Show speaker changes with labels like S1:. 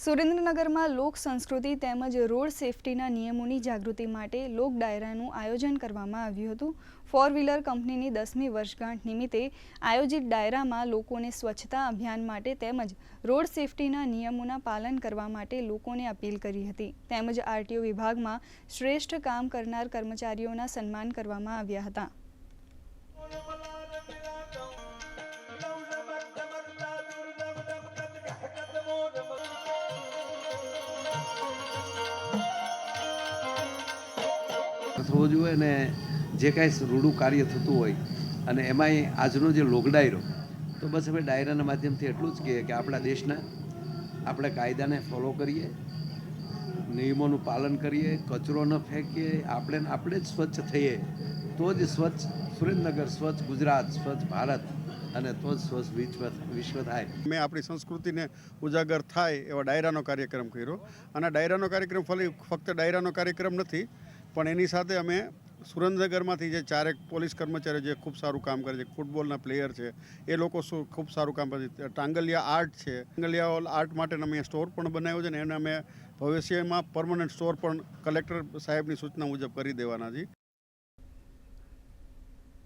S1: સુરેન્દ્રનગરમાં લોક સંસ્કૃતિ તેમજ રોડ સેફટીના નિયમોની જાગૃતિ માટે લોક ડાયરાનું આયોજન કરવામાં આવ્યું હતું. ફોર વ્હીલર કંપનીની દસમી વર્ષગાંઠ નિમિત્તે આયોજિત ડાયરામાં લોકોને સ્વચ્છતા અભિયાન માટે તેમજ રોડ સેફટીના નિયમોના પાલન કરવા માટે લોકોને અપીલ કરી હતી. તેમજ આરટીઓ વિભાગમાં શ્રેષ્ઠ કામ કરનાર કર્મચારીઓના સન્માન કરવામાં આવ્યા હતા.
S2: થવો જોઈએ ને જે કાંઈ રૂડું કાર્ય થતું હોય અને એમાંય આજનો જે લોક ડાયરો તો બસ હવે ડાયરાના માધ્યમથી એટલું જ કહીએ કે આપણા દેશના આપણે કાયદાને ફોલો કરીએ, નિયમોનું પાલન કરીએ, કચરો ન ફેંકીએ, આપણે આપણે જ સ્વચ્છ થઈએ, તો જ સ્વચ્છ સુરેન્દ્રનગર, સ્વચ્છ ગુજરાત, સ્વચ્છ ભારત અને તો જ સ્વચ્છ વિશ્વ વિશ્વ થાય.
S3: મેં આપણી સંસ્કૃતિને ઉજાગર થાય એવા ડાયરાનો કાર્યક્રમ કર્યો. અને ડાયરાનો કાર્યક્રમ ફલી ફક્ત ડાયરાનો કાર્યક્રમ નથી પણ એની સાથે અમે સુરેન્દ્રનગરમાંથી જે ચારેક પોલીસ કર્મચારીઓ જે ખૂબ સારું કામ કરે છે, ફૂટબોલના પ્લેયર છે, એ લોકો ખૂબ સારું કામ કરે છે. ટાંગલિયા આર્ટ છે. ટાંગલિયા આર્ટ માટે અમે સ્ટોર પણ બનાવ્યો છે ને એને અમે ભવિષ્યમાં પરમનન્ટ સ્ટોર પણ કલેક્ટર સાહેબની સૂચના મુજબ કરી દેવાના છીએ.